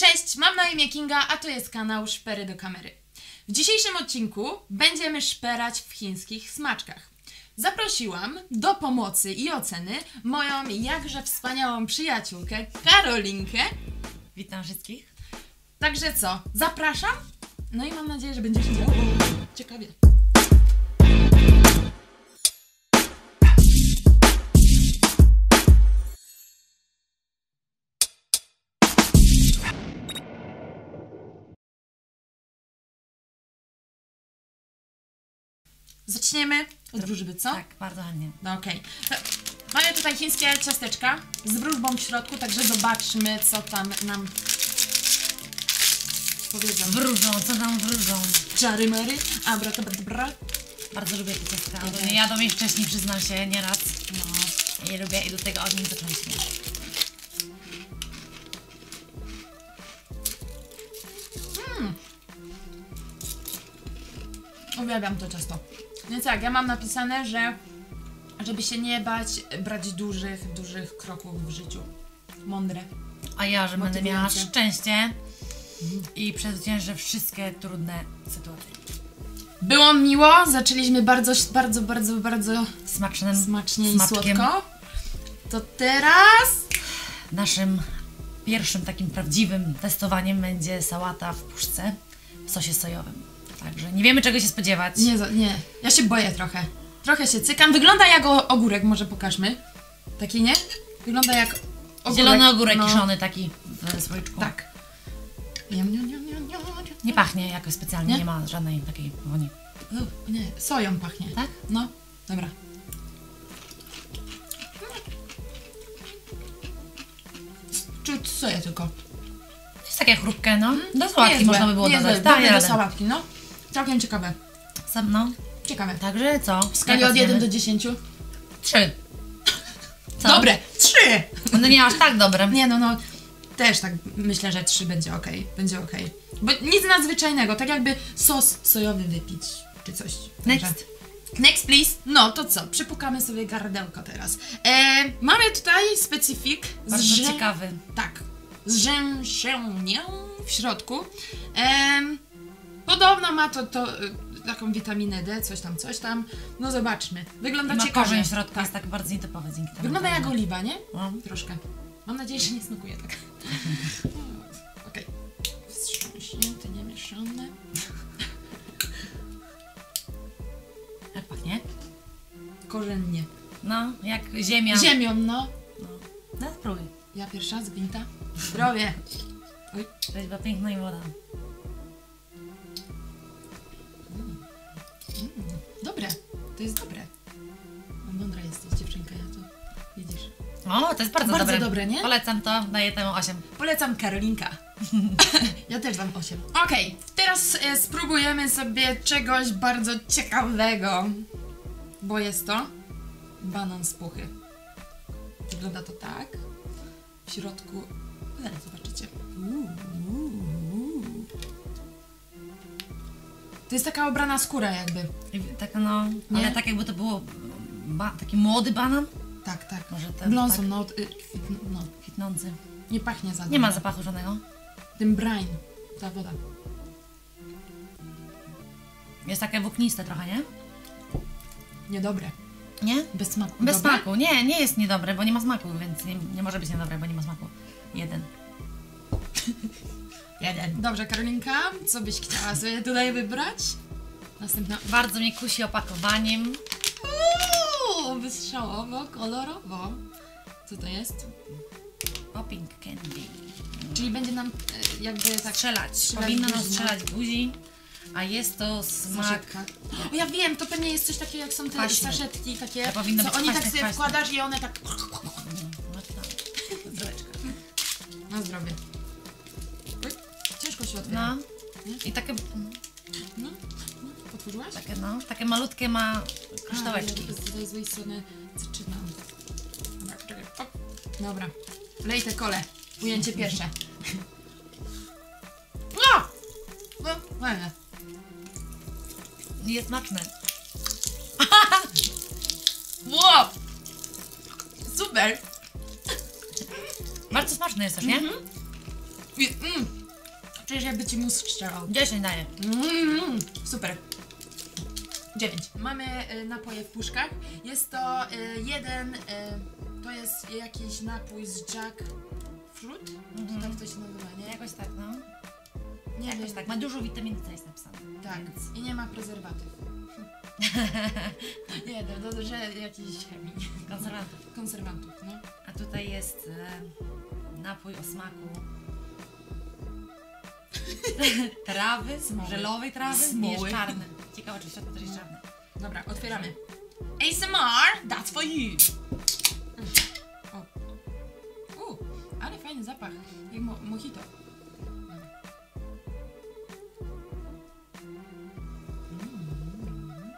Cześć, mam na imię Kinga, a to jest kanał Szpery do kamery. W dzisiejszym odcinku będziemy szperać w chińskich smaczkach. Zaprosiłam do pomocy i oceny moją jakże wspaniałą przyjaciółkę Karolinkę. Witam wszystkich. Także co, zapraszam? No i mam nadzieję, że będziesz działał ciekawie. Zaczniemy od wróżby, co? Tak, bardzo chętnie. No okej. To Mamy tutaj chińskie ciasteczka z wróżbą w środku, także zobaczmy, co tam nam powiedzą. Wróżą, co tam wróżą? Czary Mary, abracadabra. Bardzo lubię te ciastka. Też. nie jadłam je wcześniej, przyznam się, nieraz. No. Je lubię i do tego od nich zacząłem się. Uwielbiam to ciasto. Więc tak, ja mam napisane, że żeby się nie bać brać dużych, dużych kroków w życiu. Mądre. A ja, że będę miała szczęście i przezwyciężę wszystkie trudne sytuacje. Było miło, zaczęliśmy bardzo, bardzo, bardzo, bardzo Smacznym smacznie i słodko. To teraz Naszym pierwszym takim prawdziwym testowaniem będzie sałata w puszce w sosie sojowym. Także nie wiemy czego się spodziewać. Nie, nie. Ja się boję trochę. Trochę się cykam. Wygląda jak o, ogórek, może pokażmy. Taki, nie? Wygląda jak ogórek. Zielony ogórek no. kiszony taki w słoiczku. Tak. Nie pachnie jakoś specjalnie, Nie? nie, ma żadnej takiej woni. O, nie, soją pachnie. Tak? No, dobra. Czuć soję tylko. To jest takie chrupkie, no. Do sałatki można by było niezłe, dodać. Tak, do radę. sałatki, no. Całkiem ciekawe. Sam, no. Ciekawe. Także co? W skali od 1 do 10. Trzy. Co? Dobre, 3! No nie aż tak dobre. Nie no, no. Też tak myślę, że 3 będzie ok. Będzie ok. Bo nic nadzwyczajnego, tak jakby sos sojowy wypić, czy coś. Także- Next. Next, please. No to co? Przypukamy sobie gardełko teraz. E, mamy tutaj specyfik z Bardzo żę- ciekawy. Tak. Z rzęszenią w środku. Em, podobno ma to, to y, taką witaminę D, coś tam, coś tam. No zobaczmy. Wygląda Ma ciekawie. korzeń w środku, Tak. jest tak bardzo nietypowy dzięki temu. Wygląda jak oliwa, nie? No. Troszkę. Mam nadzieję, że nie smakuje tak. Okej. Wstrząśnięte, niemieszane. Jak pachnie? Korzennie. No, jak ziemia. Ziemią, no. No, no spróbuj. Ja pierwsza z gwinta. Zdrowie. Oj. Była piękna i woda. To jest dobre. Mądra jesteś dziewczynka, ja to widzisz. O, to jest bardzo, Bardzo dobre. dobre, nie? Polecam to, daję temu 8. Polecam Karolinka. ja też dam 8. Okej, teraz e, spróbujemy sobie czegoś bardzo ciekawego. Bo jest to banan z puchy. Wygląda to tak. W środku. Zaraz zobaczycie. Uuu. To jest taka obrana skóra jakby. Tak no, Nie? ale tak jakby to było taki młody banan, Tak, tak. Może ten, Blonson, tak. no, y, no. kwitnący. Nie pachnie za Nie ma zapachu żadnego. Tym brain. Ta woda. Jest takie włókniste trochę, nie? Niedobre. Nie? Bez smaku. Bez Dobre? smaku. Nie, nie jest niedobre, bo nie ma smaku, więc nie, nie może być niedobre, bo nie ma smaku. Jeden. Jeden. Dobrze, Karolinka, co byś chciała sobie tutaj wybrać? Następna. Bardzo mnie kusi opakowaniem. Uuu, wystrzałowo, kolorowo. Co to jest? Popping candy. Czyli będzie nam e, jakby tak... Strzelać. strzelać Powinno buzi, no. strzelać buzi, a jest to smak... O, ja wiem, to pewnie jest coś takiego jak są te Kwaśne. saszetki takie, To powinno co być oni tak sobie kwaśne. wkładasz i one tak... No. Zdroweczka. Na zdrowie. Otwiera. No. I takie, No, no, otworzyłaś? takie, no, takie malutkie ma kryształeczki. A, ja tutaj z strony zaczynam. Dobra, czekaj. Op. Dobra. Lej te kole. Ujęcie pierwsze. No! No, fajne. Jest smaczne. Wow! Super! Bardzo smaczne jest też, nie? Mm. Czujesz jakby ci mózg strzelał. 10 daję. Mm, super. 9. Mamy y, napoje w puszkach. Jest to y, jeden, y, to jest jakiś napój z jackfruit. Mhm. Tak to się nazywa, nie? Jakoś tak, no. Nie Jakoś wiem. tak. Ma dużo witaminy C jest napisane. Tak. Więc I nie ma prezerwatyw. nie, to, to, że jakiś chemii. konserwantów. Konserwantów, no. A tutaj jest e, napój o smaku trawy, Smoły. żelowej trawy i jest czarny. Ciekawe, czy w środku też jest czarny. Dobra, otwieramy. ASMR, that's for you. O. U, ale fajny zapach. Jak mo mojito. Mm.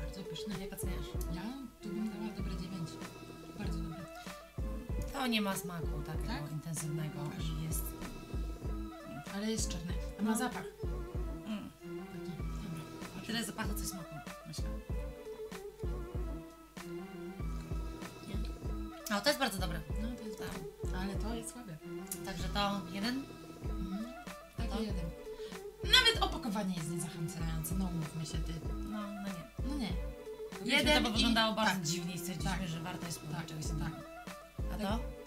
Bardzo pyszne. Jak oceniasz? Ja tu bym dała dobre 9. Bardzo dobre. To nie ma smaku takiego Tak? intensywnego Pokaż. jest... Ale jest czarny. A ma No. zapach. Mm, Taki. Dobra. tyle zapachu, co smaku. Myślę. Nie? O, to jest bardzo dobre. No to jest Tak. Ale to jest słabe. Także to jeden. Mhm. Taki To? jeden. Nawet opakowanie jest niezachęcające. No umówmy się ty. No, no nie. No nie. Jeden to by i- wyglądało bardzo tak. dziwnie i stwierdziliśmy, Tak. że warto jest spróbować Tak, czegoś tak. innego. A Tak. to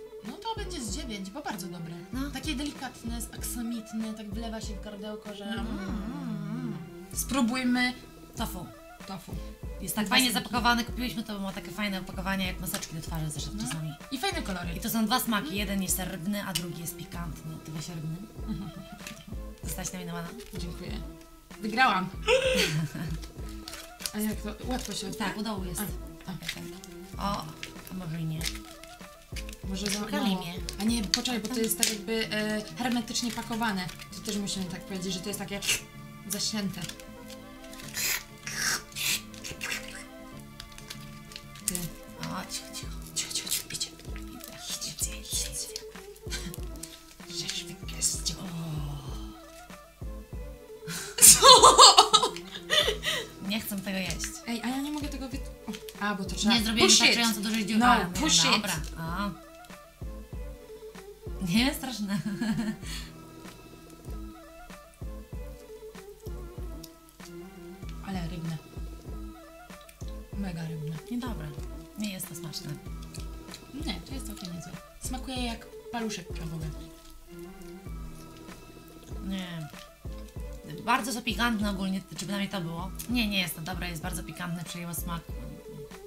będzie z 9, bo bardzo dobre. No. Takie delikatne, aksamitne, tak wlewa się w gardełko, że... Mm. Mm. Spróbujmy Tofu. tofu. Jest tak fajnie smaki. zapakowane, kupiłyśmy to, bo ma takie fajne opakowanie jak maseczki do twarzy zresztą No. czasami. I fajne kolory. I to są dwa smaki, jeden jest rybny, a drugi jest pikantny. Ty weź rybny. Zostałaś nominowana? Dziękuję. Wygrałam. A jak to? Łatwo się? Tak, u dołu jest. A, Tak, tak. O, a może i nie. Może za mało. A nie, poczekaj, bo to jest tak jakby e, hermetycznie pakowane. To też musimy tak powiedzieć, że to jest takie zaśnięte. Ty. O, cicho, cicho. Cicho, cicho, cicho, idzie. Idzie, idzie. Nie chcę tego jeść. Ej, a ja nie mogę tego wy... A, bo to trzeba... Nie zrobiłem wystarczająco dużej dziury. No, push it. Dobra. A. Nie, straszne. Ale rybne. Mega rybne. Niedobre. Nie jest to smaczne. Nie, to jest całkiem niezłe. Smakuje jak paluszek krabowy. Nie. Bardzo są pikantne ogólnie, czy przynajmniej to było. Nie, nie jest to dobre, jest bardzo pikantne, przejęło smak.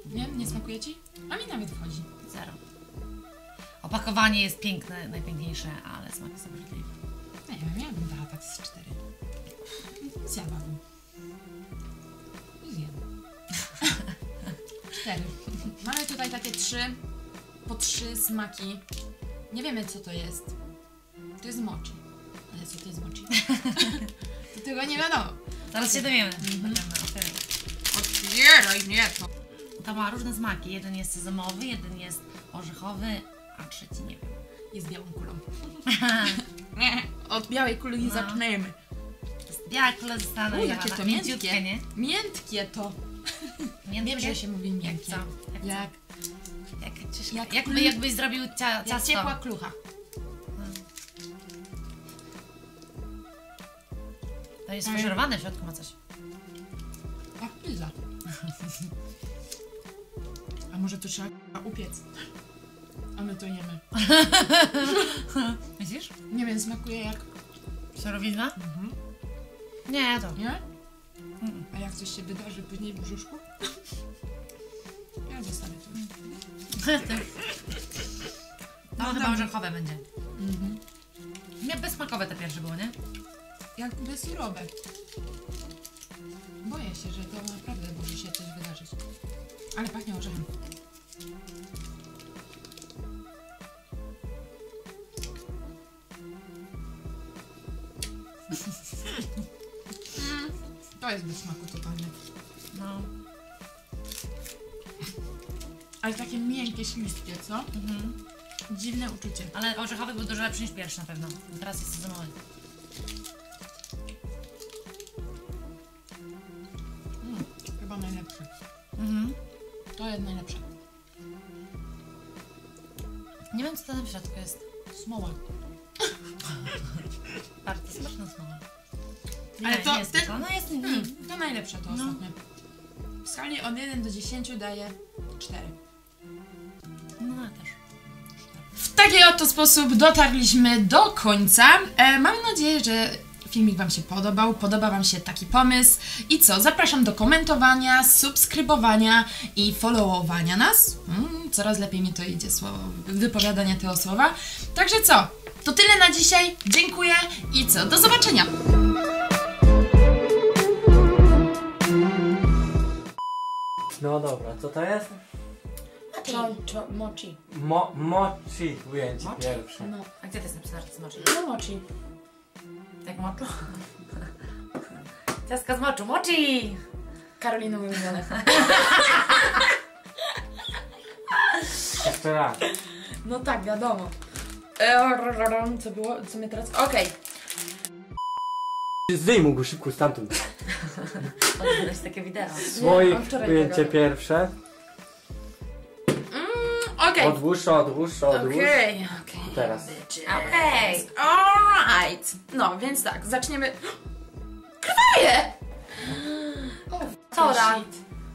Nie? Nie smakuje ci? A mi nawet wchodzi. Zero. Opakowanie jest piękne, najpiękniejsze, ale smak jest obrzydliwy. Nie wiem, ja bym dała tak z cztery. Zjadłabym. Zjem. cztery. Mamy tutaj takie trzy, po trzy smaki. Nie wiemy co to jest. To jest mochi. Ale co to jest mochi? to tego nie wiadomo. Zaraz się dowiemy. Mhm. Otwierać. Otwieraj, nie to. To ma różne smaki. Jeden jest sezamowy, jeden jest orzechowy, a trzeci nie wiem. Jest białą kulą. Od białej kuli No. zaczniemy. Biała kula została Uj, jakie to miętkie. nie? Miętkie to. Miętkie? Wiem, że się mówi Jak miękkie. co? Jak, Jak? Jak, jak, jak- jakby, jakbyś zrobił cia, jak ciepła klucha. To jest faszerowane w środku ma coś. Jak pizza. A może to trzeba upiec? A my to jemy. Myślisz? Nie wiem, smakuje jak... Surowizna? Mhm. Nie, to. Nie? Mm. A jak coś się wydarzy później w brzuszku? Ja zostawię to. to No chyba orzechowe będzie. Mhm. Nie, bezsmakowe te pierwsze było, nie? Jakby surowe. Boję się, że to naprawdę może się coś wydarzyć. Ale pachnie orzechem. To jest bez smaku totalnie. No. Ale takie miękkie, śliskie, co? Mhm. Dziwne uczucie. Ale orzechowy był dużo lepszy niż pierwszy na pewno. Teraz jest sezamowy. Mm, chyba najlepsze. Mhm. To jest najlepsze. Nie wiem, co tam w środku jest. Smoła. Ale Nie, to nie jest ten- to. No jest... Hmm, to najlepsze to ostatnie. W skali od 1 do 10 daję 4. No ja też. W taki oto sposób dotarliśmy do końca. E, mam nadzieję, że filmik Wam się podobał, podoba Wam się taki pomysł. I co? Zapraszam do komentowania, subskrybowania i followowania nas. Mm, coraz lepiej mi to idzie słowo, wypowiadanie tego słowa. Także co? To tyle na dzisiaj. Dziękuję i co? Do zobaczenia! No dobra, co to jest? mochi. Mo mochi ujęcie Mochi? pierwsze. No, A gdzie to jest napisane, że to jest moczy? no mochi. Jak moczu? Ciastka z moczu. Mochi! Karolina ulubione. Jeszcze raz. No tak, wiadomo. E, Co było? Co mnie teraz... Okej. Zdejmuj go szybko stamtąd. Oglądać takie wideo. Wczoraj ujęcie tego- pierwsze. Okej. Odłóż, odłóż, odłóż. Okej, okej. Teraz. Okej. Alright. No, więc tak, zaczniemy... Krwaje! Tora.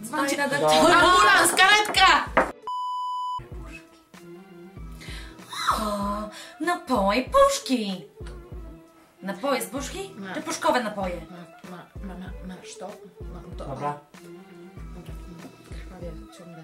Dzwońcie na. Ambulans, karetka! O, napoje puszki. Napoje z puszki? Nie. Czy puszkowe napoje? Ma, ma, что? Баба. Hadi, şimdi.